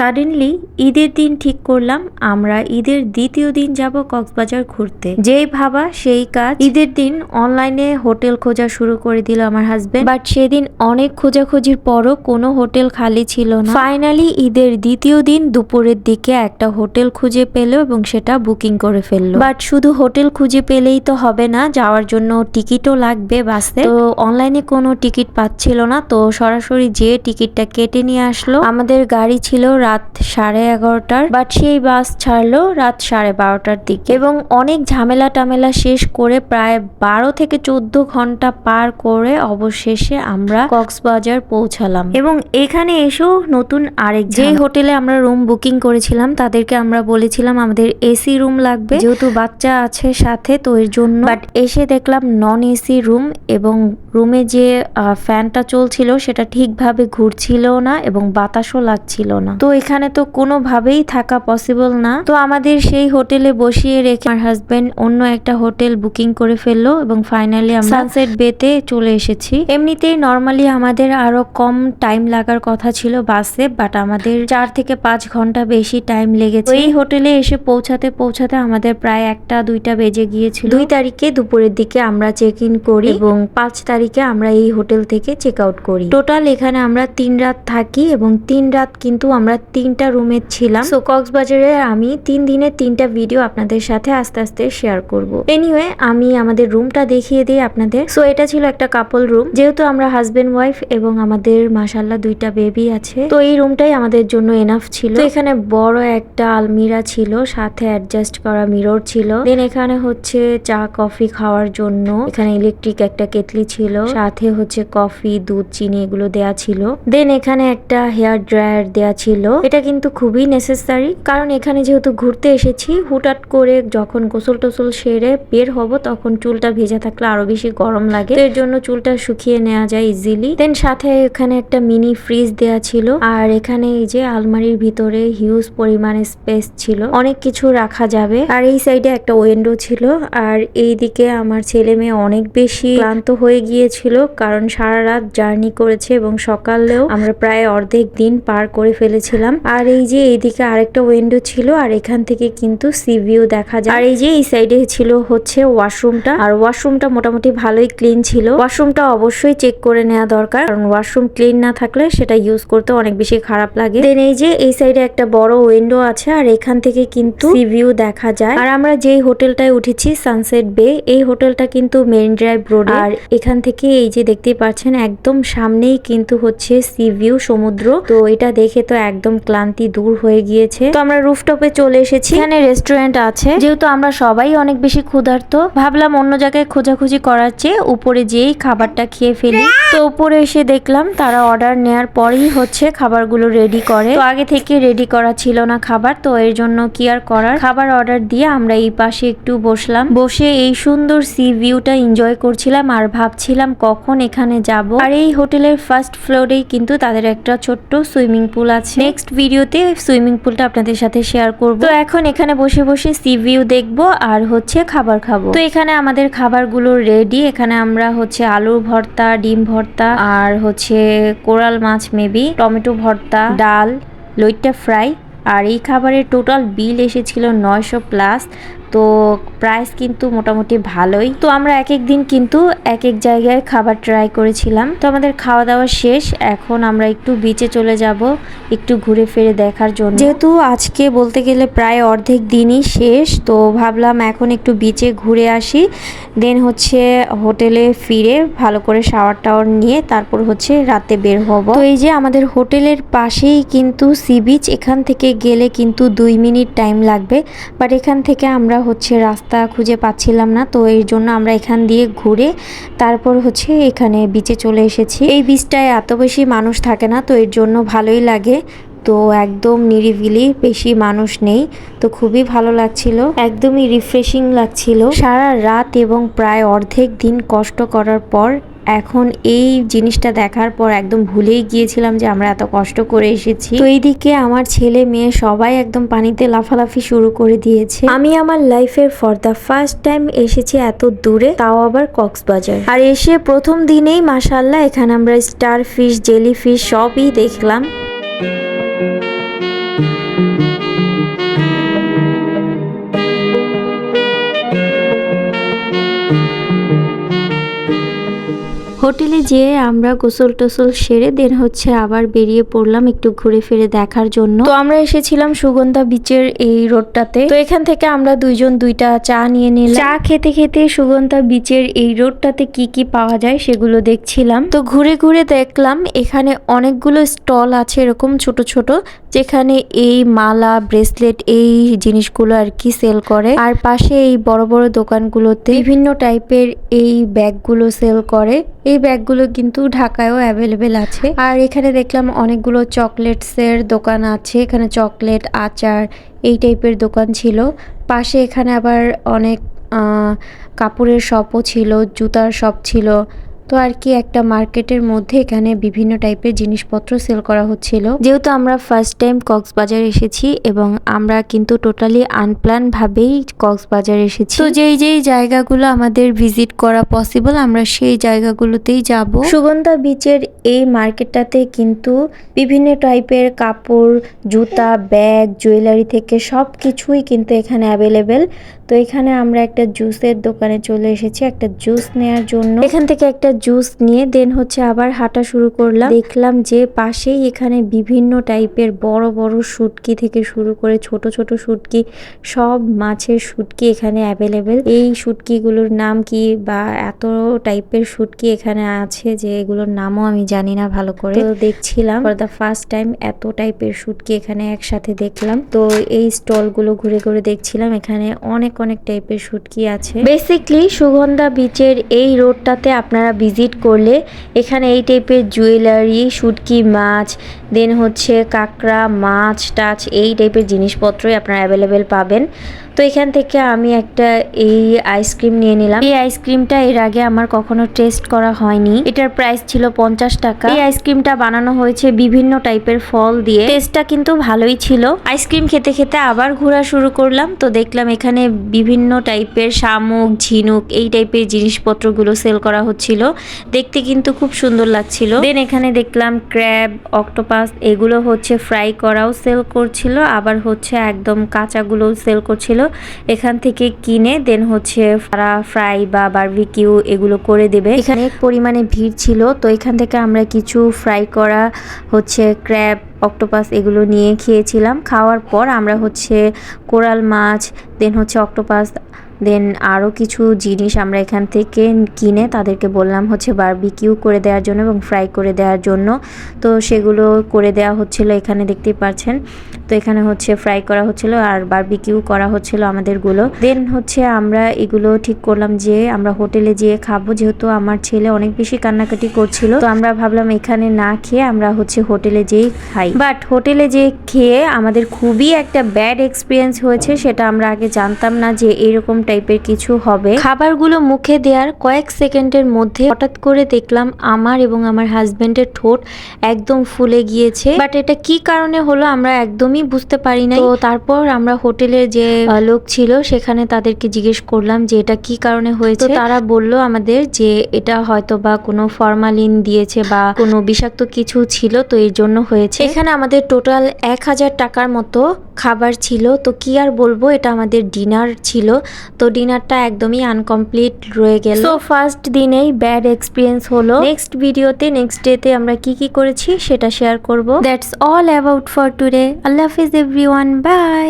Suddenly ঈদের দিন ঠিক করলাম, আমরা ঈদের দ্বিতীয় দিন যাব কক্সবাজার ঘুরতে। যেই ভাবা, সেই কাজ। ঈদের দিন অনলাইনে হোটেল খোঁজা শুরু করে দিল আমার হাজবেন্ড বাট সেদিন অনেক খোঁজাখুঁজির পরও কোনো হোটেল খালি ছিল না। ফাইনালি ঈদের দ্বিতীয় দিন দুপুরের দিকে একটা হোটেল খুঁজে পেল এবং সেটা বুকিং করে ফেলল। বাট শুধু হোটেল খুঁজে পেলেই তো হবে না, যাওয়ার জন্য টিকিটও লাগবে বাসে। তো অনলাইনে কোনো টিকিট পাচ্ছিল না, তো সরাসরি যে টিকিটটা কেটে নিয়ে আসলো, আমাদের গাড়ি ছিল রাত সাড়ে এগারোটার বাট সেই বাস ছাড়লো রাত সাড়ে বারোটার দিকে। এবং অনেক ঝামেলা টামেলা শেষ করে প্রায় বারো থেকে চোদ্দ ঘণ্টা পার করে অবশেষে আমরা কক্সবাজার পৌঁছালাম। এবং এখানে এসেও নতুন আরেক যে হোটেলে আমরা রুম বুকিং করেছিলাম তাদেরকে আমরা বলেছিলাম আমাদের এসি রুম লাগবে। যেহেতু বাচ্চা আছে সাথে তো এর জন্য। বাট এসে দেখলাম নন এসি রুম এবং রুমে যে ফ্যানটা চলছিল সেটা ঠিকভাবে ঘুরছিল না এবং বাতাসও লাগছিল না। তো এখানে তো কোনোভাবেই থাকা পসিবল না। তো আমাদের সেই হোটেলে বসিয়ে রেখে আমার হাজবেন্ড অন্য একটা হোটেল বুকিং করে ফেলল এবং ফাইনালি আমরা সানসেট বেতে চলে এসেছি। এমনিতেই নর্মালি আমাদের আরও কম টাইম লাগার কথা ছিল বাসে বাট আমাদের চার থেকে পাঁচ ঘণ্টা বেশি টাইম লেগেছে। এই হোটেলে এসে পৌঁছাতে পৌঁছাতে আমাদের প্রায় একটা দুইটা বেজে গিয়েছিল। দুই তারিখে দুপুরের দিকে আমরা চেক ইন করি এবং পাঁচ তারিখে আমরা এই হোটেল থেকে চেক আউট করি। টোটাল এখানে আমরা তিন রাত থাকি এবং তিন রাত কিন্তু আমরা তিনটা রুমে ছিলাম। সো কক্সবাজারে আমি তিন দিনের তিনটা ভিডিও আপনাদের সাথে আস্তে আস্তে শেয়ার করব। এনিওয়ে আমি আমাদের রুমটা দেখিয়ে দিই আপনাদের। সো এটা ছিল একটা কাপল রুম যেহেতু আমরা হাজবেন্ড ওয়াইফ এবং আমাদের মাসাল্লাহ দুইটা বেবি আছে, তো এই রুমটাই আমাদের জন্য এনাফ ছিল। এখানে বড় একটা আলমিরা ছিল, সাথে অ্যাডজাস্ট করা মিরর ছিল। দেন এখানে হচ্ছে চা কফি খাওয়ার জন্য এখানে ইলেকট্রিক একটা কেটলি ছিল। সাথে হচ্ছে কফি দুধ, চিনি এগুলো দেয়া ছিল। দেন এখানে একটা হেয়ার ড্রায়ার দেয়া ছিল। এটা কিন্তু খুবই নেসেসারি কারণ এখানে যেহেতু ঘুরতে এসেছি, হুটহাট করে যখন গোসল টোসল সেরে বের হব, তখন চুলটা ভেজা থাকলে আরও বেশি গরম লাগে। এর জন্য চুলটা শুকিয়ে নেওয়া যায় ইজিলি দেন সাথে এখানে একটা মিনি ফ্রিজ দেয়া ছিল, আর এখানে এই যে আলমারির ভিতরে হিউজ পরিমাণে স্পেস ছিল। অনেক কিছু রাখা যাবে। আর এই সাইডে একটা উইন্ডো ছিল, আর এই দিকে আমার ছেলে মেয়ে অনেক বেশি ক্লান্ত হয়ে গিয়েছিল, কারণ সারা রাত জার্নি করেছে এবং সকালেও আমরা প্রায় অর্ধেক দিন পার করে ফেলেছিলাম। আর এই যে এইদিকে আরেকটা উইন্ডো ছিল, আর এখান থেকে কিন্তু সি ভিউ দেখা যায়। আর এই যে এই সাইডে ছিল হচ্ছে ওয়াশরুমটা আর ওয়াশরুমটা মোটামুটি ভালোই ক্লিন ছিল। ওয়াশরুমটা অবশ্যই চেক করে নেওয়া দরকার। কারণ ওয়াশরুম ক্লিন না থাকলে সেটা ইউজ করতে অনেক বেশি খারাপ লাগে। দেন এই যে এই সাইডে একটা বড় উইন্ডো আছে, আর এখান থেকে কিন্তু সি ভিউ দেখা যায়। আর আমরা যেই হোটেলটায় উঠেছি সানসেট বে এই হোটেলটা কিন্তু মেরিন ড্রাইভ রোড আর এখান থেকে এই যে দেখতেই পাচ্ছেন, একদম সামনেই কিন্তু হচ্ছে সি ভিউ সমুদ্র। তো এটা দেখে তো একদম ক্লান্তি দূর হয়ে গিয়েছে। তো আমরা রুফটপে চলে এসেছি। এখানে রেস্টুরেন্ট আছে। যেহেতু আমরা সবাই অনেক বেশি ক্ষুধার্ত, ভাবলাম অন্য জায়গায় খোঁজাখুঁজি করার চেয়ে উপরে যেই খাবারটা খেয়ে ফেলি। তো উপরে এসে দেখলাম তারা অর্ডার নেয়ার পরেই হচ্ছে খাবারগুলো রেডি করে। তো আগে থেকে রেডি করা ছিল না খাবার, তো এর জন্য কি আর করার? খাবার অর্ডার দিয়ে আমরা এই পাশে একটু বসলাম। বসে এই সুন্দর সি ভিউটা এনজয় করছিলাম আর ভাবছিলাম কখন এখানে যাব। আর এই হোটেলের ফার্স্ট ফ্লোরেই কিন্তু তাদের একটা ছোট্ট সুইমিং পুল আছে। ভিডিওতে সুইমিং পুলটা আপনাদের সাথে শেয়ার করব। তো এখন এখানে বসে বসে সি ভিউ দেখব আর হচ্ছে খাবার খাব। তো এখানে আমাদের খাবারগুলো রেডি এখানে আমরা হচ্ছে আলু ভর্তা, ডিম ভর্তা আর হচ্ছে কোরাল মাছ মেবি টমেটো ভর্তা, ডাল, লইট্টা ফ্রাই আর এই খাবারের টোটাল বিল এসেছিল নয়শো প্লাস তো প্রাইস কিন্তু মোটামুটি ভালোই। তো আমরা এক এক দিন কিন্তু এক এক জায়গায় খাবার ট্রাই করেছিলাম। তো আমাদের খাওয়া দাওয়া শেষ, এখন আমরা একটু বিচে চলে যাব, একটু ঘুরে ফিরে দেখার জন্য। যেহেতু আজকে বলতে গেলে প্রায় অর্ধেক দিনই শেষ, তো ভাবলাম এখন একটু বিচে ঘুরে আসি। দেন হচ্ছে হোটেলে ফিরে ভালো করে শাওয়ার টাওয়ার নিয়ে তারপর হচ্ছে রাতে বের হব। তো এই যে আমাদের হোটেলের পাশেই কিন্তু সি বিচ এখান থেকে গেলে কিন্তু দুই মিনিট টাইম লাগবে বাট এখান থেকে আমরা হচ্ছে রাস্তা খুঁজে পাচ্ছিলাম না, তো এর জন্য আমরা এখান দিয়ে ঘুরে তারপর হচ্ছে এখানে বিচে চলে এসেছি। এই বিচটায় এত বেশি মানুষ থাকে না, তো এর জন্য ভালোই লাগে। তো একদম নিরিবিলি বেশি মানুষ নেই, তো খুবই ভালো লাগছিল, একদমই রিফ্রেশিং লাগছিল। সারা রাত এবং প্রায় অর্ধেক দিন কষ্ট করার পর এখন এই জিনিসটা দেখার পর একদম ভুলেই গিয়েছিলাম যে আমরা এত কষ্ট করে এসেছি। তো এইদিকে আমার ছেলে মেয়ে সবাই একদম পানিতে লাফালাফি শুরু করে দিয়েছে। আমি আমার লাইফের ফর দ্য ফার্স্ট টাইম এসেছি এত দূরে, তাও আবার কক্সবাজার। আর এসে প্রথম দিনেই মাসাল্লাহ এখানে আমরা স্টার ফিশ জেলি ফিশ সবই দেখলাম। হোটেলে যেয়ে আমরা গোসল টোসল সেরে দেন হচ্ছে আবার বেরিয়ে পড়লাম একটু ঘুরে ফিরে দেখার জন্য। তো আমরা এসেছিলাম সুগন্ধা বিচের এই রোডটাতে তো এখান থেকে আমরা দুইজন দুইটা চা নিয়ে নিলাম। চা খেতে খেতে সুগন্ধা বিচের এই রোডটাতে কি কি পাওয়া যায় সেগুলো দেখছিলাম। তো ঘুরে ঘুরে দেখলাম এখানে অনেকগুলো স্টল আছে এরকম ছোট ছোট যেখানে এই মালা ব্রেসলেট এই জিনিসগুলো আর কি সেল করে। আর পাশে এই বড় বড় দোকানগুলোতে বিভিন্ন টাইপের এই ব্যাগগুলো সেল করে। এই ব্যাগগুলো কিন্তু ঢাকায়ও অ্যাভেলেবেল আছে। আর এখানে দেখলাম অনেকগুলো চকলেটসের দোকান আছে। এখানে চকলেট, আচার এই টাইপের দোকান ছিল। পাশে এখানে আবার অনেক কাপড়ের শপও ছিল, জুতার শপ ছিল। তো আর কি একটা মার্কেটের মধ্যে এখানে বিভিন্ন টাইপের জিনিসপত্র সেল করা হচ্ছিল। যেহেতু আমরা ফার্স্ট টাইম কক্সবাজার এসেছি এবং আমরা কিন্তু টোটালি আনপ্ল্যান ভাবেই কক্সবাজার এসেছি। তো যেই যেই জায়গাগুলো আমাদের ভিজিট করা পসিবল আমরা সেই জায়গাগুলোতেই যাব। সুগন্ধা বিচের এই মার্কেটটাতে কিন্তু বিভিন্ন টাইপের কাপড়, জুতা ব্যাগ জুয়েলারি থেকে সব কিছুই কিন্তু এখানে অ্যাভেলেবেল তো এখানে আমরা একটা জুসের দোকানে চলে এসেছি, একটা জুস নেয়ার জন্য। এখান থেকে একটা জুস নিয়ে দেন হচ্ছে আবার হাঁটা শুরু করলাম। দেখলাম যে পাশেই এখানে বিভিন্ন টাইপের বড় বড় শুটকি থেকে শুরু করে ছোট ছোট শুটকি, সব মাছের শুটকি এখানে অ্যাভেলেবেল। এই শুটকিগুলোর নাম কি বা এত টাইপের শুটকি এখানে আছে যে এগুলোর নামও আমি জানি না ভালো করে। তো দেখছিলাম ফর দ্য ফার্স্ট টাইম এত টাইপের শুটকি এখানে একসাথে দেখলাম। তো এই স্টলগুলো ঘুরে ঘুরে দেখছিলাম, এখানে অনেক অনেক টাইপের শুটকি আছে। বেসিকলি সুগন্ধা বিচের এই রোডটাতে আপনারা ভিজিট করলে এখানে এই টাইপের জুয়েলারি শুটকি, মাছ দেন হচ্ছে কাঁকড়া, মাছ টাচ এই টাইপের জিনিসপত্রই আপনারা অ্যাভেলেবেল পাবেন। তো এখান থেকে আমি একটা এই আইসক্রিম নিয়ে নিলাম। এই আইসক্রিমটা এর আগে আমার কখনো টেস্ট করা হয়নি। এটার প্রাইস ছিল পঞ্চাশ টাকা। এই আইসক্রিমটা বানানো হয়েছে বিভিন্ন টাইপের ফল দিয়ে। টেস্টটা কিন্তু ভালোই ছিল। আইসক্রিম খেতে খেতে আবার ঘোরা শুরু করলাম। তো দেখলাম এখানে বিভিন্ন টাইপের শামুক, ঝিনুক এই টাইপের জিনিসপত্রগুলো সেল করা হচ্ছিল। দেখতে কিন্তু খুব সুন্দর লাগছিল। দেন এখানে দেখলাম ক্র্যাব অক্টোপাস এগুলো হচ্ছে ফ্রাই করাও সেল করছিল, আবার হচ্ছে একদম কাঁচাগুলো সেল করছিল। এখান থেকে কিনে দেন হচ্ছে ফারা ফ্রাই বা বারবিকিউ এগুলো করে দেবে। এখানে পরিমাণে ভিড় ছিল, তো এখান থেকে আমরা কিছু ফ্রাই করা হচ্ছে ক্র্যাব অক্টোপাস এগুলো নিয়ে খেয়েছিলাম। খাওয়ার পর আমরা হচ্ছে কোরাল মাছ দেন হচ্ছে অক্টোপাস দেন আরও কিছু জিনিস আমরা এখান থেকে কিনে তাদেরকে বললাম হচ্ছে বারবিকিউ করে দেওয়ার জন্য এবং ফ্রাই করে দেওয়ার জন্য। তো সেগুলো করে দেওয়া হচ্ছিল এখানে দেখতেই পাচ্ছেন। তো এখানে হচ্ছে ফ্রাই করা হচ্ছিল আর বারবিকিউ করা হচ্ছিল আমাদেরগুলো। দেন হচ্ছে আমরা এগুলো ঠিক করলাম যে আমরা হোটেলে যেয়ে খাব, যেহেতু আমার ছেলে অনেক বেশি কান্নাকাটি করছিল। তো আমরা ভাবলাম এখানে না খেয়ে আমরা হচ্ছে হোটেলে যেয়ে খাই। বাট হোটেলে যে খেয়ে আমাদের খুবই একটা ব্যাড এক্সপিরিয়েন্স হয়েছে, সেটা আমরা আগে জানতাম না যে এরকম টাইপের কিছু হবে। খাবারগুলো মুখে দেওয়ার কয়েক সেকেন্ডের মধ্যে হঠাৎ করে দেখলাম আমার এবং আমার হাজবেন্ডের ঠোঁট একদম ফুলে গিয়েছে। বাট এটা কি কারণে হলো আমরা একদমই বুঝতে পারি না তো তারপর আমরা হোটেলের যে লোক ছিল, সেখানে তাদেরকে জিজ্ঞেস করলাম যে এটা কি কারণে হয়েছে? তারা বলল আমাদের যে এটা হয়তো বা কোনো ফরমালিন দিয়েছে বা কোনো বিষাক্ত কিছু ছিল, তো এর জন্য হয়েছে। এখানে আমাদের টোটাল এক হাজার টাকার মতো খাবার ছিল তো কি আর বলব এটা আমাদের ডিনার ছিল। তো ডিনারটা একদমই আনকমপ্লিট রয়ে গেল। তো ফার্স্ট দিনেই ব্যাড এক্সপিরিয়েন্স হলো। নেক্সট ভিডিওতে নেক্সট ডেতে আমরা কি কি করেছি সেটা শেয়ার করব। That's all about for today আল্লাহ হাফিজ এভরিওয়ান বাই